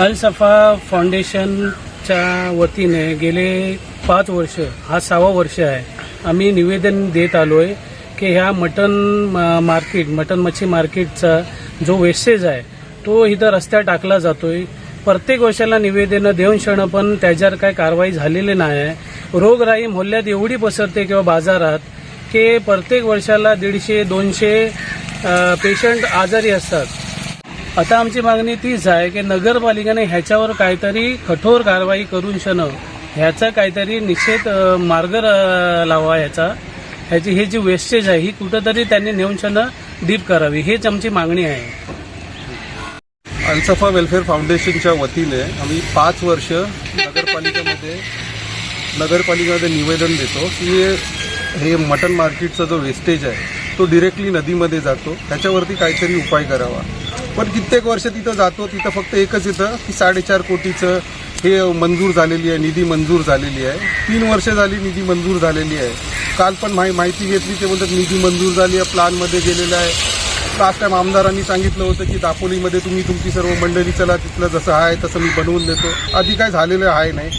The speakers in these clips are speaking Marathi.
अल सफा फाउंडेशनच्या वतीने गेले पाच वर्ष हा सहावा वर्ष आहे. आम्ही निवेदन देत आलो आहे की ह्या मटन मार्केट मटन मच्छी मार्केटचा जो वेस्टेज आहे तो इथं रस्त्यावर टाकला जातोय. प्रत्येक वर्षाला निवेदनं देऊन क्षण पण त्याच्यावर काय कारवाई झालेली नाही. आहे रोगराई मोहल्ल्यात एवढी पसरते किंवा बाजारात की प्रत्येक वर्षाला दीडशे दोनशे पेशंट आजारी असतात. आता आमची मागणी तीच आहे की नगरपालिकेने ह्याच्यावर काहीतरी कठोर कारवाई करून शन ह्याचा काहीतरी निषेध मार्ग लावा ह्याचा ह्याची हे जी वेस्टेज आहे ही कुठंतरी त्यांनी नेऊन शन डीप करावी हेच आमची मागणी आहे. अल्सफा वेलफेअर फाउंडेशनच्या वतीने आम्ही पाच वर्ष नगरपालिकेमध्ये नगरपालिकेमध्ये निवेदन देतो की हे मटन मार्केटचा जो वेस्टेज आहे तो डिरेक्टली नदीमध्ये जातो. त्याच्यावरती काहीतरी उपाय करावा. पण कित्येक वर्ष तिथं जातो तिथं फक्त एकच येतं की साडेचार कोटीचं हे मंजूर झालेली आहे निधी मंजूर झालेली आहे. तीन वर्ष झाली निधी मंजूर झालेली आहे. काल पण माहि माहिती घेतली ते बोलतात निधी मंजूर झाली आहे प्लानमध्ये गेलेला आहे. लास्ट टाईम आमदारांनी सांगितलं होतं की दापोलीमध्ये तुम्ही तुमची सर्व मंडळी चला तिथलं जसं आहे तसं मी बनवून देतो. आधी काय झालेलं आहे नाही.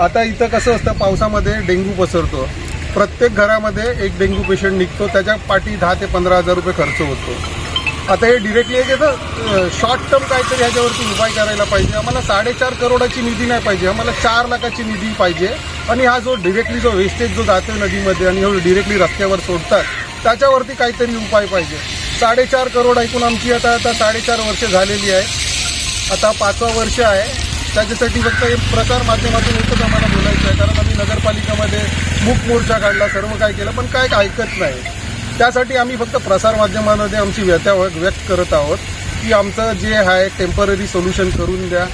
आता इथं कसं असतं पावसामध्ये डेंग्यू पसरतो. प्रत्येक घरामध्ये एक डेंग्यू पेशंट निघतो त्याच्या पाठी दहा ते पंधरा हजार रुपये खर्च होतो. आता हे डिरेक्टली एक शॉर्ट टर्म काहीतरी ह्याच्यावरती उपाय करायला पाहिजे. आम्हाला साडेचार करोडाची निधी नाही पाहिजे. आम्हाला चार लाखाची निधी पाहिजे. आणि हा जो डिरेक्टली जो वेस्टेज जो जातो नदीमध्ये आणि डिरेक्टली रस्त्यावर सोडतात त्याच्यावरती काहीतरी उपाय पाहिजे. साडेचार करोड ऐकून आमची आता आता साडेचार वर्ष झालेली आहे. आता पाचवा वर्ष आहे. त्याच्यासाठी फक्त हे प्रसार माध्यमातून एकच आम्हाला बोलायचं आहे. कारण आम्ही नगरपालिकेमध्ये मूक मोर्चा काढला सर्व काय केलं पण काय ऐकत नाही. त्यासाठी आम्ही फक्त प्रसारमाध्यमांमध्ये आमची व्यथा व्यक्त करत आहोत की आमचं जे आहे टेंपररी सोल्युशन करून द्या.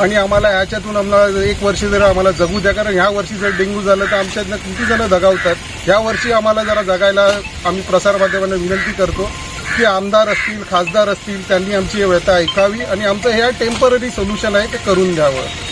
आणि आम्हाला ह्याच्यातून आम्हाला एक वर्ष जर आम्हाला जगू द्या कारण ह्या वर्षी जर डेंग्यू झालं तर आमच्यातनं किती जण दगावतात. ह्या वर्षी आम्हाला जरा जगायला आम्ही प्रसारमाध्यमांना विनंती करतो की आमदार असतील खासदार असतील त्यांनी आमची व्यथा ऐकावी आणि आमचं हे टेंपररी सोल्युशन आहे ते करून द्यावं.